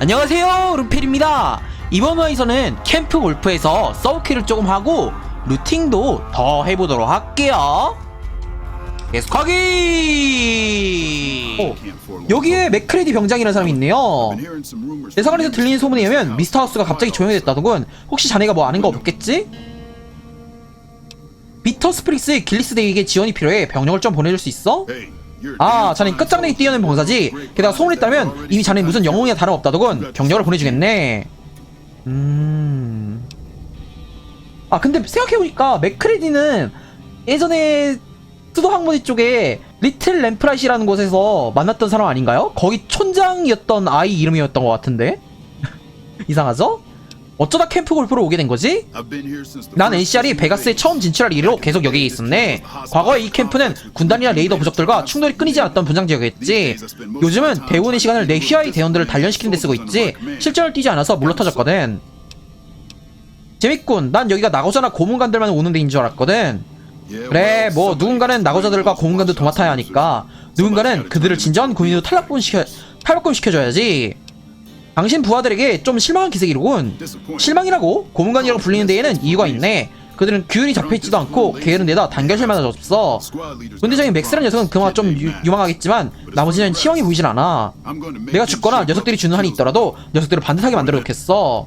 안녕하세요 루필입니다. 이번 화에서는 캠프 골프에서 서브킬을 조금 하고 루팅도 더 해보도록 할게요. 계속하기! 오, 여기에 맥크레디 병장이라는 사람이 있네요. 내 사관에서 들리는 소문에 의하면 미스터 하우스가 갑자기 조용히 됐다더군. 혹시 자네가 뭐 아는 거 없겠지? 비터 스프링스 길리스데이에게 지원이 필요해 병력을 좀 보내줄 수 있어? 아, 자넨 끝장내기 뛰어난 병사지. 게다가 소문이 있다면 이미 자넨 무슨 영웅이나 다름없다더군. 병력을 보내주겠네. 음. 아, 근데 생각해보니까 맥크레디는 예전에 수도 항모지 쪽에 리틀 램프라이시라는 곳에서 만났던 사람 아닌가요? 거기 촌장이었던 아이 이름이었던 것 같은데? 이상하죠? 어쩌다 캠프 골프로 오게 된 거지? 난 NCR이 베가스에 처음 진출할 이후로 계속 여기에 있었네. 과거에 이 캠프는 군단이나 레이더 부족들과 충돌이 끊이지 않았던 분장 지역이었지. 요즘은 대운의 시간을 내 휘하의 대원들을 단련시키는 데 쓰고 있지. 실전을 뛰지 않아서 물러터졌거든. 재밌군. 난 여기가 나고자나 고문관들만 오는 데인 줄 알았거든. 그래, 뭐 누군가는 나고자들과 고문관도 도맡아야 하니까 누군가는 그들을 진정한 군인으로 탈락시켜 탈락시켜줘야지. 당신 부하들에게 좀 실망한 기색이로군. 실망이라고 고문관이라고 불리는 데에는 이유가 있네. 그들은 규율이 잡혀있지도 않고 게으른 데다 단결실만 없어. 군대장인 맥스란 녀석은 그나마 좀 유, 유망하겠지만 나머지는 희망이 보이질 않아. 내가 죽거나 녀석들이 주는 한이 있더라도 녀석들을 반듯하게 만들어 놓겠어.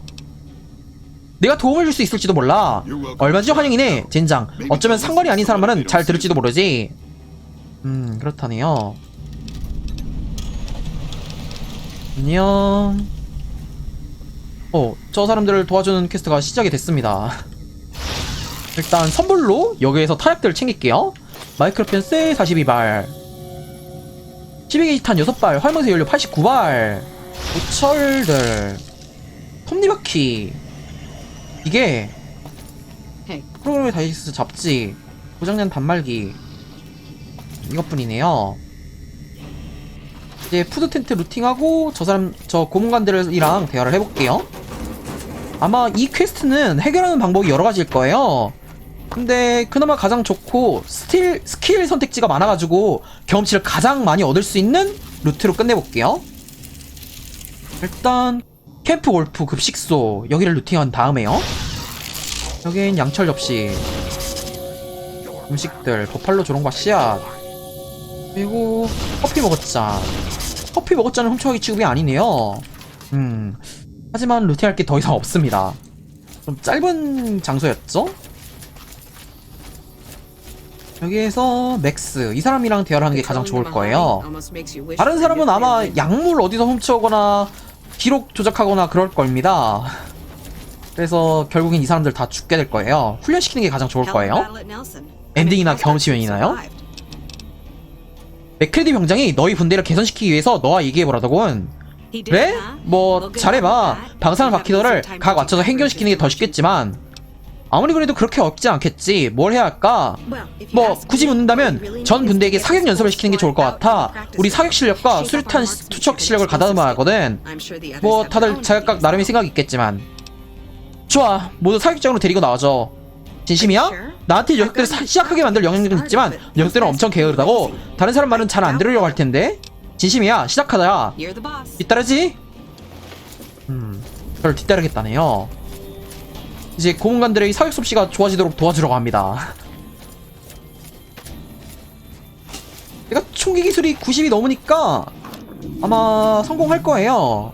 내가 도움을 줄 수 있을지도 몰라. 얼마지 환영이네, 젠장. 어쩌면 상관이 아닌 사람만은 잘 들을지도 모르지. 음, 그렇다네요. 안녕. 어, 저 사람들을 도와주는 퀘스트가 시작이 됐습니다. 일단 선물로 여기에서 타약들을 챙길게요. 마이크로펜스 42발. 12게이지 탄 6발 활망새 연료 89발. 고철들. 톱니바퀴. 이게 프로그램의 다이스 잡지. 고장난 단말기. 이것뿐이네요. 이제 푸드 텐트 루팅하고 저 사람 저 고문관들이랑 대화를 해볼게요. 아마 이 퀘스트는 해결하는 방법이 여러 가지일 거예요. 근데 그나마 가장 좋고 스틸 스킬 선택지가 많아가지고 경험치를 가장 많이 얻을 수 있는 루트로 끝내볼게요. 일단 캠프 골프 급식소 여기를 루팅한 다음에요. 여긴 양철 접시 음식들 버팔로 조롱과 씨앗 그리고 커피 먹었자 커피 먹었자는 훔쳐가기 취급이 아니네요 음 하지만 루팅할 게 더 이상 없습니다. 좀 짧은 장소였죠? 여기에서 맥스 이 사람이랑 대화를 하는 게 가장 좋을 거예요. 다른 사람은 아마 약물 어디서 훔쳐오거나 기록 조작하거나 그럴 겁니다. 그래서 결국엔 이 사람들 다 죽게 될 거예요. 훈련시키는 게 가장 좋을 거예요. 엔딩이나 경험치면 있나요? 맥크레디 병장이 너희 분대를 개선시키기 위해서 너와 얘기해보라더군 그래? 뭐 잘해봐. 방사능 바퀴더를 각 맞춰서 행견시키는 게 더 쉽겠지만 아무리 그래도 그렇게 어렵지 않겠지. 뭘 해야 할까? 뭐 굳이 묻는다면 전 분대에게 사격 연습을 시키는 게 좋을 것 같아. 우리 사격 실력과 수류탄 시- 투척 실력을 가다듬어야 하거든. 뭐 다들 자각각 나름의 생각이 있겠지만. 좋아. 모두 사격장으로 데리고 나와줘. 진심이야? 나한테 녀석들을 사- 시작하게 만들 영향력은 있지만 녀석들은 엄청 게으르다고 다른 사람 말은 잘 안 들으려고 할 텐데 진심이야. 시작하자 뒤따르지? 음 저를 뒤따르겠다네요. 이제 고문관들의 사격 솜씨가 좋아지도록 도와주려고 합니다. 내가 총기 기술이 90이 넘으니까 아마 성공할 거예요.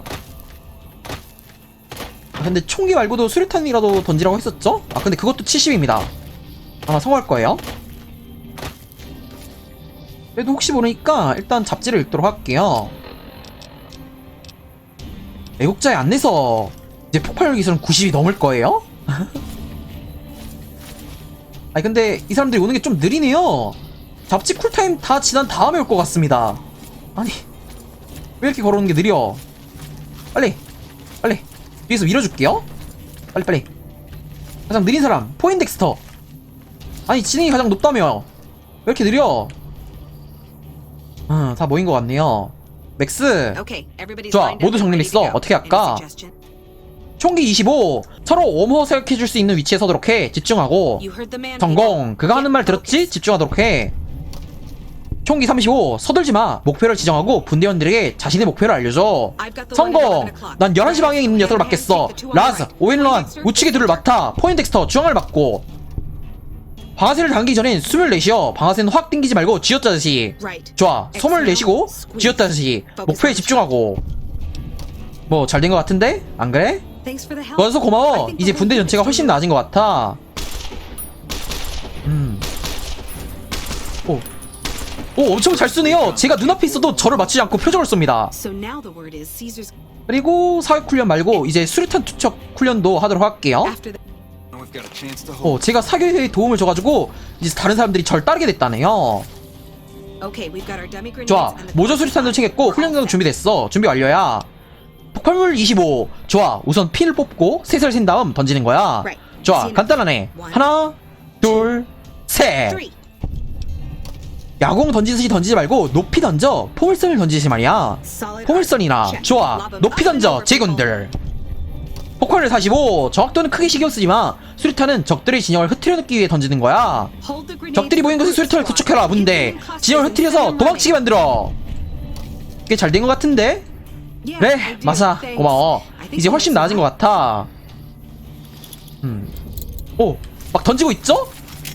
아, 근데 총기 말고도 수류탄이라도 던지라고 했었죠? 아 근데 그것도 70입니다. 아마 성공할 거예요 그래도 혹시 모르니까 일단 잡지를 읽도록 할게요. 애국자의 안내서 이제 폭발력 기술은 90이 넘을 거예요? 아니 근데 이 사람들이 오는 게 좀 느리네요. 잡지 쿨타임 다 지난 다음에 올 것 같습니다. 아니 왜 이렇게 걸어오는 게 느려? 빨리 빨리. 뒤에서 밀어줄게요. 빨리 빨리. 가장 느린 사람 포인덱스터. 아니 진행이 가장 높다며 왜 이렇게 느려 음, 다 모인 것 같네요. 맥스. 좋아, 모두 정리했어. 어떻게 할까? 총기 25 서로 옴호 생각해줄 수 있는 위치에 서도록 해. 집중하고. 성공. 그가 하는 말 들었지? 집중하도록 해. 총기 35 서둘지 마. 목표를 지정하고 분대원들에게 자신의 목표를 알려줘. 성공! 난 11시 방향에 있는 녀석을 맡겠어. 라즈, 오웬런, 우측의 둘을 맡아. 포인덱스터 중앙을 맡고 방아쇠를 당기기 전엔 숨을 내쉬어 방아쇠는 확 당기지 말고 쥐어짜듯이. 좋아. 숨을 내쉬고 쥐었다시 목표에 집중하고. 뭐 잘 된 것 같은데? 안 그래? 도와줘서 고마워. 이제 분대 전체가 훨씬 나아진 것 같아. 음. 오. 오 엄청 잘 쏘네요. 제가 눈앞에 있어도 저를 맞추지 않고 표적을 쏩니다. 그리고 사격 훈련 말고 이제 수류탄 투척 훈련도 하도록 할게요 어 제가 사격에 도움을 줘가지고 이제 다른 사람들이 절 따르게 됐다네요. 좋아. 모조 수류탄도 챙겼고 훈련장도 준비됐어. 준비 완료야. 폭발물 25 좋아. 우선 핀을 뽑고 셋을 센 다음 던지는 거야. 좋아. 간단하네. 하나 둘 셋. 야공 던지듯이 던지지 말고 높이 던져. 포물선을 던지지 말이야. 포물선이나. 좋아. 높이 던져 제군들 폭발을 45 정확도는 크게 신경 쓰지 마. 수류탄은 적들의 진영을 흐트려 놓기 위해 던지는 거야. 적들이 모인 곳에 수류탄을 구축해라 문대 진영을 흐트려서 도망치게 만들어. 꽤 잘 된 것 같은데? 그래 마사 고마워. 이제 훨씬 나아진 것 같아. 음 오 막 던지고 있죠?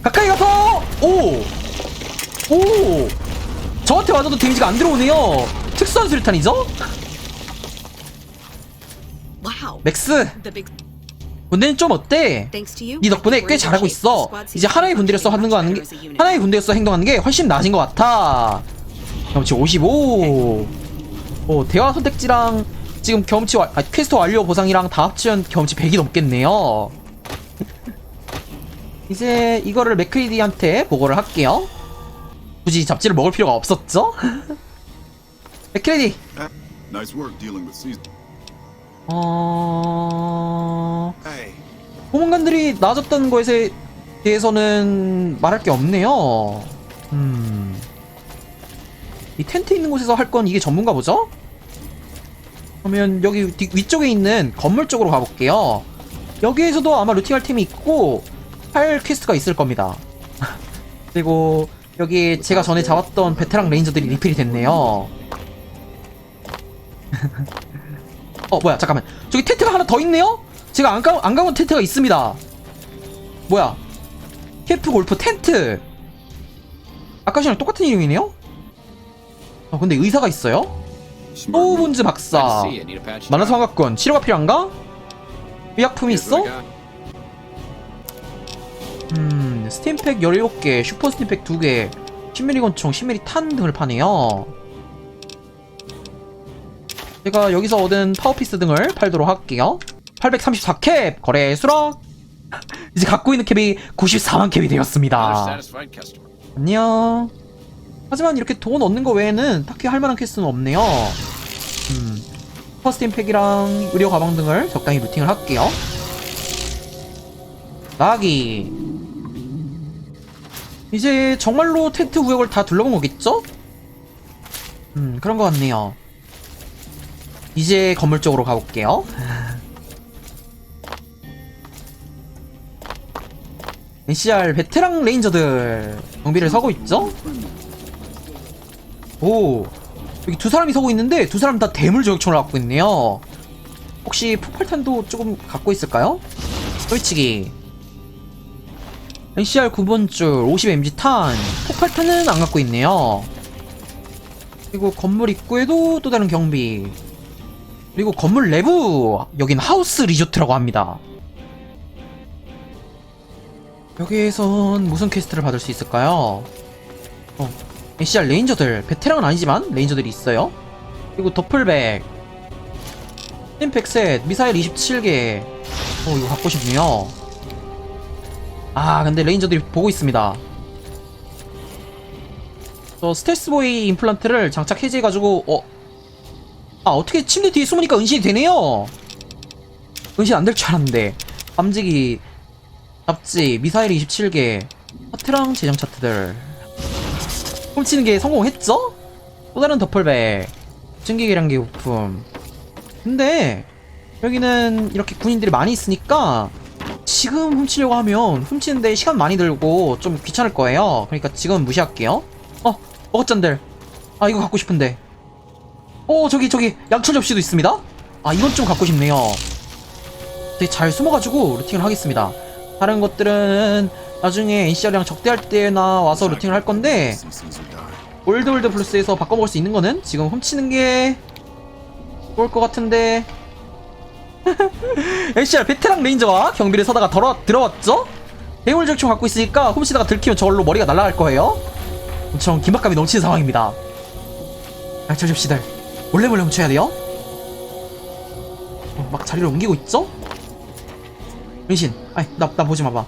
가까이 가서! 오 오! 저한테 맞아도 데미지가 안 들어오네요. 특수한 수류탄이죠 맥스 군대는 좀 어때 네 덕분에 꽤 잘하고 있어. 이제 하나의 군대로서 하는 거 하는 게 하나의 군대로서 행동하는 게 훨씬 나아진 것 같아. 경험치 55. 오 대화 선택지랑 지금 경험치 와, 아, 퀘스트 완료 보상이랑 다 합치면 경험치 100이 넘겠네요. 이제 이거를 맥크리디한테 보고를 할게요. 굳이 잡지를 먹을 필요가 없었죠? 맥크리디. Caesar. 어. Hey, 보문관들이 나아졌다는 것에 대해서는 말할 게 없네요. 음. 이 텐트 있는 곳에서 할 건 이게 전문가 보죠? 그러면 여기 뒤- 위쪽에 있는 건물 쪽으로 가볼게요. 여기에서도 아마 루팅할 템이 있고 할 퀘스트가 있을 겁니다. 그리고 여기 제가 전에 잡았던 베테랑 레인저들이 리필이 됐네요. 어 뭐야 잠깐만 저기 텐트가 하나 더 있네요? 제가 안, 가, 안 가본 텐트가 있습니다 뭐야 캠프 골프 텐트 아까 전랑 똑같은 이름이네요? 어 근데 의사가 있어요? 호우분즈 박사 만화소 환각군 치료가 필요한가? 의약품이 있어? 음 스팀팩 17개 슈퍼 스팀팩 2개 10mm 권총 10mm 탄 등을 파네요 제가 여기서 얻은 파워피스 등을 팔도록 할게요 834캡 거래 수락. 이제 갖고 있는 캡이 94만 캡이 되었습니다. 안녕. 하지만 이렇게 돈 얻는 거 외에는 딱히 할 만한 퀘스트는 없네요. 음. 퍼스틴 팩이랑 의료 가방 등을 적당히 루팅을 할게요. 나기. 이제 정말로 텐트 구역을 다 둘러본 거겠죠? 음 그런 것 같네요. 이제 건물 쪽으로 가볼게요 NCR 베테랑 레인저들 경비를 서고 있죠? 오 여기 두 사람이 서고 있는데 두 사람 다 대물 저격총을 갖고 있네요. 혹시 폭발탄도 조금 갖고 있을까요? 솔직히. NCR 9번줄 50mg 탄 폭발탄은 안 갖고 있네요. 그리고 건물 입구에도 또 다른 경비. 그리고 건물 내부 여긴 하우스 리조트라고 합니다 여기에선 무슨 퀘스트를 받을 수 있을까요? 어, NCR 레인저들. 베테랑은 아니지만 레인저들이 있어요. 그리고 더플백. 스팀팩셋. 미사일 27개. 어 이거 갖고 싶네요. 아 근데 레인저들이 보고 있습니다. 저 스텔스보이 임플란트를 장착 해제해가지고 어? 아 어떻게 침대 뒤에 숨으니까 은신이 되네요? 은신 안 될 줄 알았는데. 밤지기 잡지 미사일 27개 하트랑 재정 차트들. 훔치는 게 성공했죠? 또 다른 더플백 증기 계량기 부품. 근데 여기는 이렇게 군인들이 많이 있으니까 지금 훔치려고 하면 훔치는데 시간 많이 들고 좀 귀찮을 거예요. 그러니까 지금 무시할게요. 어 어쩐들. 아 이거 갖고 싶은데. 오 저기 저기 양철 접시도 있습니다. 아 이건 좀 갖고 싶네요. 되게 잘 숨어가지고 루팅을 하겠습니다 다른 것들은 나중에 NCR이랑 적대할 때나 와서 루팅을 할 건데 die. 올드월드 플러스에서 바꿔먹을 수 있는 거는 지금 훔치는 게 좋을 것 같은데 NCR 베테랑 레인저가 경비를 서다가 들어, 들어왔죠? 대물적총 갖고 있으니까 훔치다가 들키면 저걸로 머리가 날아갈 거예요 엄청 긴박감이 넘치는 상황입니다 양철 접시들 몰래 몰래 훔쳐야 돼요 어, 막 자리를 옮기고 있죠? 은신 아이 나, 나 보지 마봐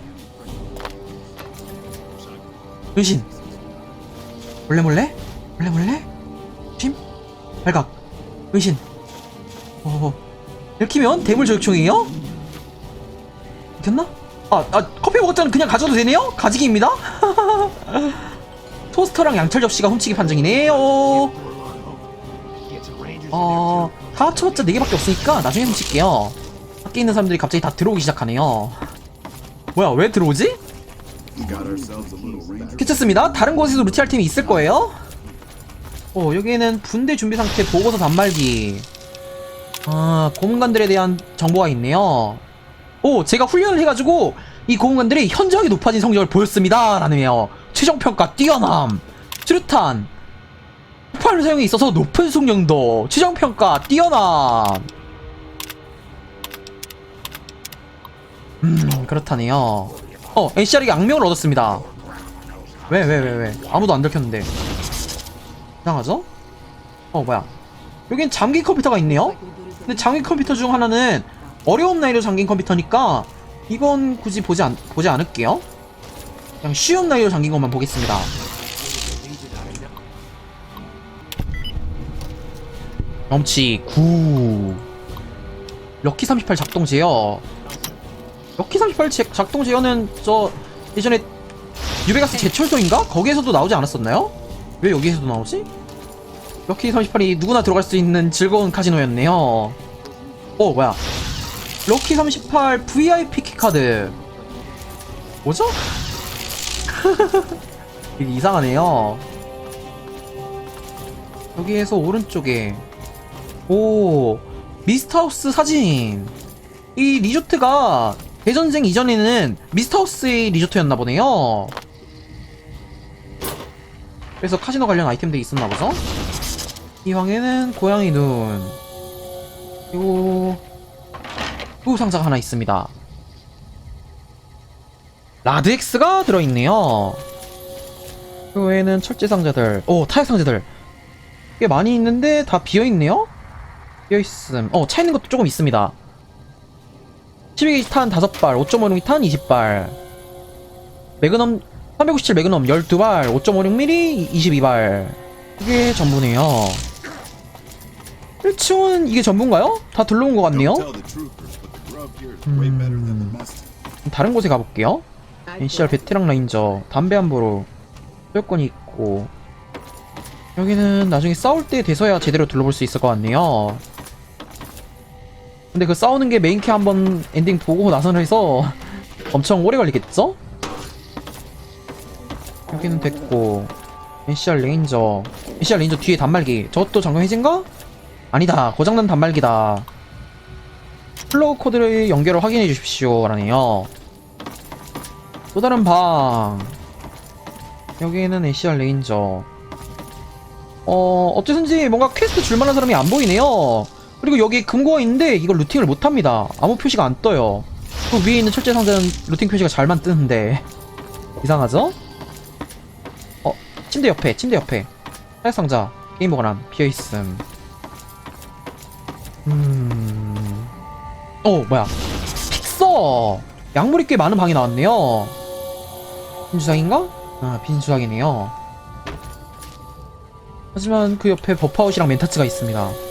은신 몰래 몰래? 몰래 몰래? 심? 발각 은신 어 읽히면 대물 저격총이에요? 읽혔나? 아, 아 커피 먹었잖아 그냥 가져도 되네요? 가지기입니다 토스터랑 양철 접시가 훔치기 판정이네요 어... 다 합쳐봤자 4개밖에 없으니까 나중에 훔칠게요 밖에 있는 사람들이 갑자기 다 들어오기 시작하네요 뭐야 왜 들어오지? 괜찮습니다. 다른 곳에도 루티할 팀이 있을 거예요. 어, 여기에는 분대 준비 상태 보고서 단말기. 아, 고문관들에 대한 정보가 있네요. 오, 제가 훈련을 해가지고 이 고문관들이 현저하게 높아진 성적을 보였습니다. 라네요. 최종평가 뛰어남. 수류탄. 폭발 사용에 있어서 높은 숙련도. 최종평가 뛰어남. 음, 그렇다네요. 어, NCR에게 악명을 얻었습니다. 왜, 왜, 왜, 왜? 아무도 안 들켰는데. 이상하죠? 어, 뭐야. 여긴 잠긴 컴퓨터가 있네요? 근데 잠긴 컴퓨터 중 하나는 어려운 나이로 잠긴 컴퓨터니까 이건 굳이 보지, 않, 보지 않을게요. 그냥 쉬운 나이로 잠긴 것만 보겠습니다. 넘치 9 럭키 38 작동 제어 럭키 38 제- 작동 제어는 저 예전에 유베가스 제철소인가? 거기에서도 나오지 않았었나요? 왜 여기에서도 나오지? 럭키 38이 누구나 들어갈 수 있는 즐거운 카지노였네요. 어, 뭐야. 럭키 38 VIP 키카드. 뭐죠? 되게 이상하네요. 여기에서 오른쪽에 오 미스터하우스 사진 이 리조트가 대전쟁 이전에는 미스터하우스의 리조트였나 보네요. 그래서 카지노 관련 아이템들이 있었나 보죠? 이 방에는 고양이 눈 그리고 후 상자가 하나 있습니다. 라드엑스가 들어있네요. 그 외에는 철제 상자들, 오 타약 상자들 꽤 많이 있는데 다 비어 있네요? 비어 있음. 어, 차 있는 것도 조금 있습니다. 12게이지 탄 5발, 5.56mm 탄 20발. 매그넘, 357 매그넘 12발, 5.56mm 22발. 이게 전부네요. 1층은 이게 전부인가요? 다 둘러온 것 같네요? Mess. 다른 곳에 가볼게요. NCR 베테랑 라인저, 담배 한 보로, 소유권이 있고, 여기는 나중에 싸울 때 돼서야 제대로 둘러볼 수 있을 것 같네요. 근데 그 싸우는 게 메인캐 한번 엔딩 보고 나서는 해서 엄청 오래 걸리겠죠? 여기는 됐고, NCR 레인저, NCR 레인저 뒤에 단말기, 저것도 잠금 해진가? 아니다, 고장난 단말기다. 플러그 코드를 연결을 확인해 주십시오. 라네요. 또 다른 방. 여기에는 ACR 레인저. 어, 어쨌든지 뭔가 퀘스트 줄만한 사람이 안 보이네요. 그리고 여기 금고가 있는데 이걸 루팅을 못 합니다. 아무 표시가 안 떠요. 그 위에 있는 철제 상자는 루팅 표시가 잘만 뜨는데. 이상하죠? 어, 침대 옆에, 침대 옆에. 하얀 상자, 게임 보관함, 비어있음. 음. 어, 뭐야. 픽서! 약물이 꽤 많은 방이 나왔네요. 빈 주상인가? 아, 빈 주상이네요. 하지만 그 옆에 버프아웃이랑 멘타츠가 있습니다.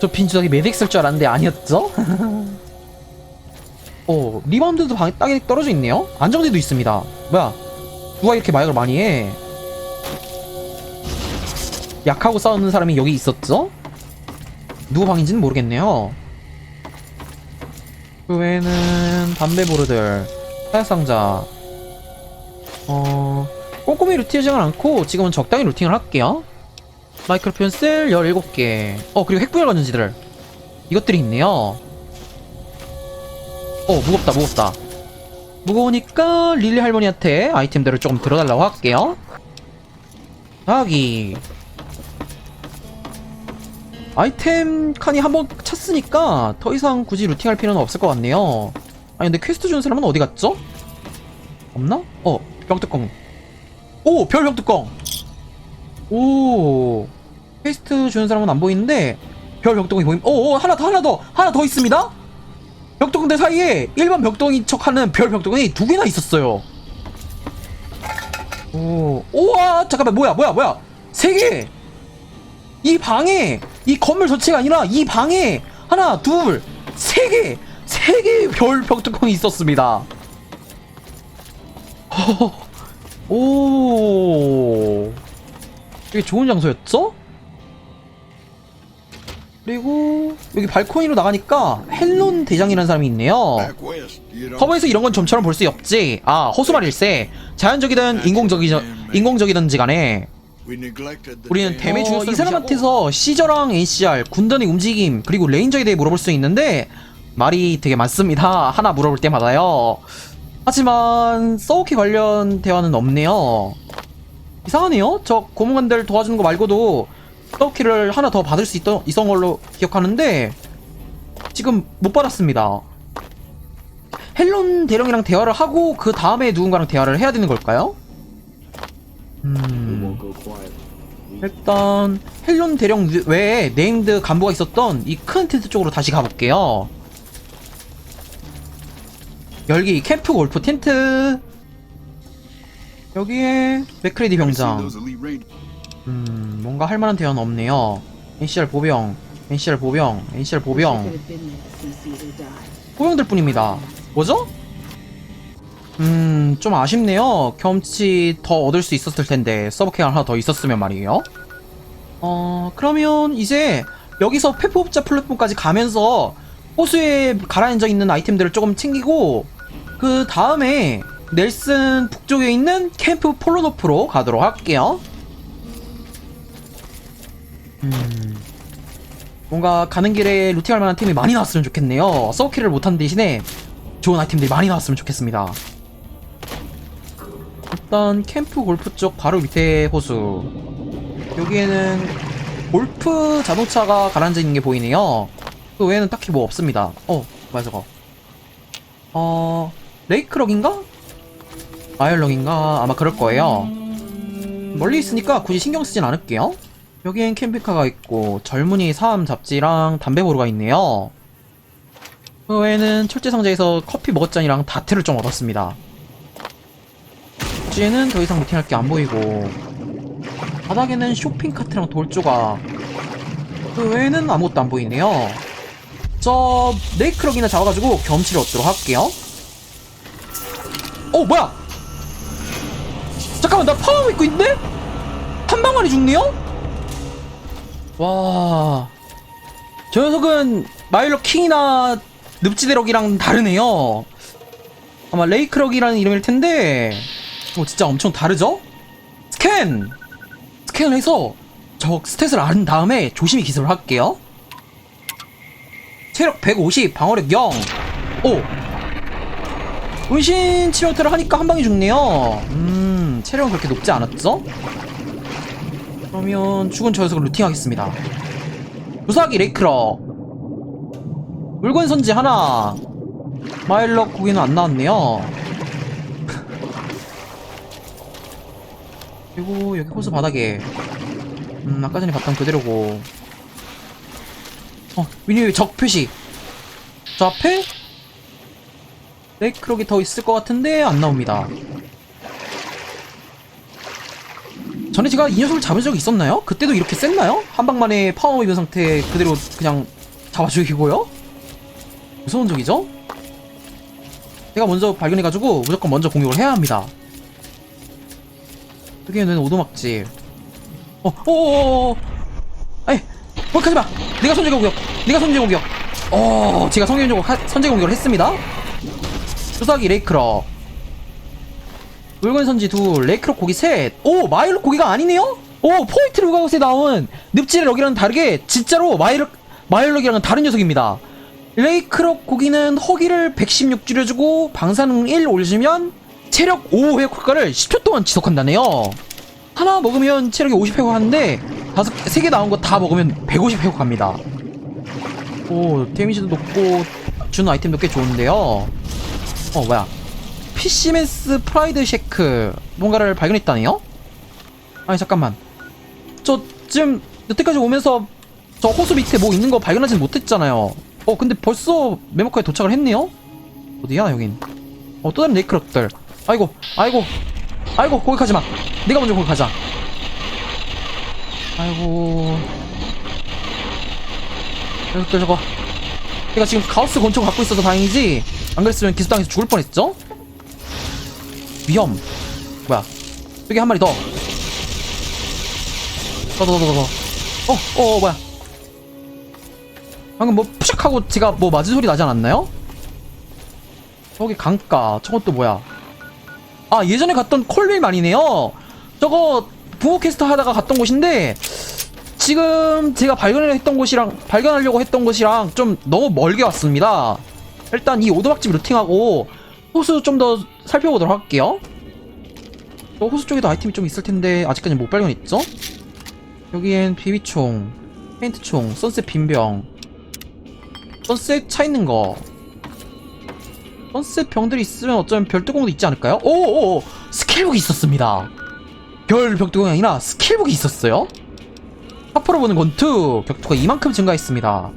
저 빈주상이 메딕 쓸 줄 알았는데 아니었죠? 어, 리바운드도 방에 땅에 떨어져 있네요? 안정대도 있습니다. 뭐야, 누가 이렇게 마약을 많이 해? 약하고 싸우는 사람이 여기 있었죠? 누구 방인지는 모르겠네요. 그 외에는 담배 보르들, 타약 상자, 어, 꼼꼼히 루팅하지 않고 지금은 적당히 루팅을 할게요. 마이크로폰 셀 17개. 어, 그리고 핵분열 건전지들. 이것들이 있네요. 어, 무겁다, 무겁다. 무거우니까 릴리 할머니한테 아이템들을 조금 들어달라고 할게요. 여기. 아이템 칸이 한번 찼으니까 더 이상 굳이 루팅할 필요는 없을 것 같네요. 아니, 근데 퀘스트 주는 사람은 어디 갔죠? 없나? 어, 병뚜껑. 오, 별 병뚜껑. 오, 퀘스트 주는 사람은 안 보이는데 별 병뚜껑이 보임. 오, 오, 하나 더, 하나 더, 하나 더 있습니다. 병뚜껑들 사이에 일반 병뚜껑인 척하는 별 병뚜껑이 두 개나 있었어요. 오, 우와, 잠깐만, 뭐야, 뭐야, 뭐야, 세 개. 이 방에 이 건물 전체가 아니라 이 방에 하나, 둘, 세 개, 세 개의 별 병뚜껑이 있었습니다. 오, 되게 좋은 장소였죠? 그리고 여기 발코니로 나가니까 헬론 대장이라는 사람이 있네요. 서버에서 이런 건 좀처럼 볼 수 없지. 아, 허수말일세. 자연적이든 인공적이든 인공적이든지 간에 우리는 데미 어, 이 사람한테서 시저랑 ACR, 군단의 움직임, 그리고 레인저에 대해 물어볼 수 있는데 말이 되게 많습니다. 하나 물어볼 때마다요. 하지만 서우키 관련 대화는 없네요. 이상하네요. 저 고문관들 도와주는 거 말고도 서우키를 하나 더 받을 수 있던, 있던 걸로 기억하는데 지금 못 받았습니다. 헬론 대령이랑 대화를 하고 그 다음에 누군가랑 대화를 해야 되는 걸까요? 음... 일단 헬론 대령 외에 네임드 간부가 있었던 이 큰 텐트 쪽으로 다시 가볼게요. 열기 캠프 골프 텐트 여기에 맥크레디 병장? 음 뭔가 할 만한 대화는 없네요. NCR 보병 NCR 보병 NCR 보병 보병들 뿐입니다. 뭐죠? 음, 좀 아쉽네요. 경험치 더 얻을 수 있었을 텐데, 서브캐가 하나 더 있었으면 말이에요. 어, 그러면 이제 여기서 페프업자 플랫폼까지 가면서 호수에 가라앉아 있는 아이템들을 조금 챙기고, 그 다음에 넬슨 북쪽에 있는 캠프 폴로노프로 가도록 할게요. 음, 뭔가 가는 길에 루팅할 만한 템이 많이 나왔으면 좋겠네요. 서브킬을 못한 대신에 좋은 아이템들이 많이 나왔으면 좋겠습니다. 일단 캠프 골프 쪽 바로 밑에 호수. 여기에는 골프 자동차가 가라앉아 있는 게 보이네요. 그 외에는 딱히 뭐 없습니다. 어 뭐야 저거. 어 레이크럭인가? 마일럭인가? 아마 그럴 거예요. 멀리 있으니까 굳이 신경 쓰진 않을게요 여기엔 캠핑카가 있고 젊은이 사암 잡지랑 담배 보루가 있네요. 그 외에는 철제 상자에서 커피 머그잔이랑 다트를 좀 얻었습니다. 지에는 더 이상 루팅할 게 안 보이고 바닥에는 쇼핑 카트랑 돌 조각. 그 외에는 아무것도 안 보이네요. 저 네이크럭이나 잡아가지고 경험치를 얻도록 할게요. 어 뭐야? 잠깐만 나 파워 입고 있는데? 한 방만에 죽네요? 와 저 녀석은 마일러 킹이나 늪지대럭이랑 다르네요 아마 레이크럭이라는 이름일 텐데 어, 진짜 엄청 다르죠? 스캔! 스캔을 해서 저 스탯을 안 다음에 조심히 기술을 할게요. 체력 150, 방어력 0. 오! 운신 치료태를 하니까 한 방에 죽네요. 음, 체력은 그렇게 높지 않았죠? 그러면 죽은 저 녀석을 루팅하겠습니다. 무사기 레이크럭. 물건 선지 하나. 마일럭 고기는 안 나왔네요. 그리고 여기 호수 바닥에 음 아까 전에 봤던 그대로고 어 미니 적 표시 저 앞에 레이크록이 더 있을 것 같은데 안 나옵니다 전에 제가 이 녀석을 잡은 적이 있었나요? 그때도 이렇게 셌나요? 한 방만에 파워 입은 상태 그대로 그냥 잡아 죽이고요? 무서운 적이죠? 제가 먼저 발견해가지고 무조건 먼저 공격을 해야 합니다 여기에는 오도막질. 어, 오오오오. 에이, 거기까지 마. 네가 선제 공격. 네가 선제 공격. 어, 제가 선제 공격, 선제 공격을 했습니다. 수사기 레이크러. 붉은 선지 둘, 레이크로 고기 셋. 오, 마일로 고기가 아니네요? 오, 포인트 루가웃에 나온 늪지의 럭이랑은 다르게 진짜로 마일, 마일럭이랑은 다른 녀석입니다. 레이크럭 고기는 허기를 116 줄여주고 방사능 1 올리면 체력 5 회복 효과를 10초 동안 지속한다네요. 하나 먹으면 체력이 50 회복하는데 다섯 세 개 나온 거 다 먹으면 150 회복합니다. 오 데미지도 높고 주는 아이템도 꽤 좋은데요. 어 뭐야? PC맨스 프라이드 쉐크 뭔가를 발견했다네요? 아니 잠깐만. 저 지금 여태까지 오면서 저 호수 밑에 뭐 있는 거 발견하진 못했잖아요. 어 근데 벌써 메모카에 도착을 했네요? 어디야 여긴? 어 또 다른 네이크럭들. 아이고 아이고 아이고 거기 가지 마. 내가 먼저 거기 가자. 아이고. 녀석들 저거. 내가 지금 가우스 권총 갖고 있어서 다행이지. 안 그랬으면 기수당해서 죽을 뻔했죠? 위험. 뭐야? 여기 한 마리 더. 더, 더, 더, 더, 더. 어, 어, 어, 뭐야? 방금 뭐 푸샥 하고 제가 뭐 맞은 소리 나지 않았나요? 저기 강가. 저것도 뭐야? 아, 예전에 갔던 콜빌 말이네요. 저거 붕어 캐스터 하다가 갔던 곳인데 지금 제가 발견을 했던 곳이랑 발견하려고 했던 곳이랑 좀 너무 멀게 왔습니다. 일단 이 오두막집 루팅하고 호수 좀 더 살펴보도록 할게요. 저 호수 쪽에도 아이템이 좀 있을 텐데 아직까지 못 발견했죠? 여기엔 비비총, 페인트총, 선셋 빈병, 선셋 차 있는 거. 선셋 병들이 있으면 어쩌면 별뚜껑도 있지 않을까요? 오오오 스킬북이 있었습니다. 별 벽두공이 아니라 스킬북이 있었어요. 하프로 보는 권투 격투가 이만큼 증가했습니다.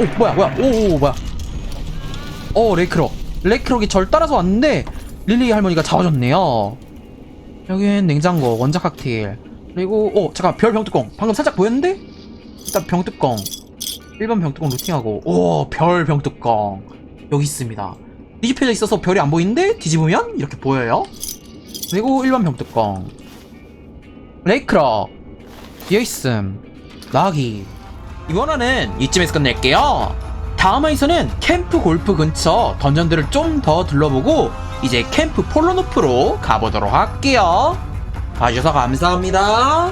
오 뭐야 뭐야 오오 뭐야 오 레이크럭 레이크럭이 절 따라서 왔는데 릴리 할머니가 잡아줬네요. 여기엔 냉장고 원작 칵테일. 그리고 오 잠깐 별 병뚜껑. 방금 살짝 보였는데? 일단 병뚜껑. 1번 병뚜껑 루팅하고. 오별 병뚜껑. 여기 있습니다. 뒤집혀져 있어서 별이 안 보이는데 뒤집으면 이렇게 보여요. 그리고 1번 병뚜껑. 레이크럭 비어있음. 나기 이번 화는 이쯤에서 끝낼게요 다음 화에서는 캠프 골프 근처 던전들을 좀 더 둘러보고 이제 캠프 폴로노프로 가보도록 할게요. 봐주셔서 감사합니다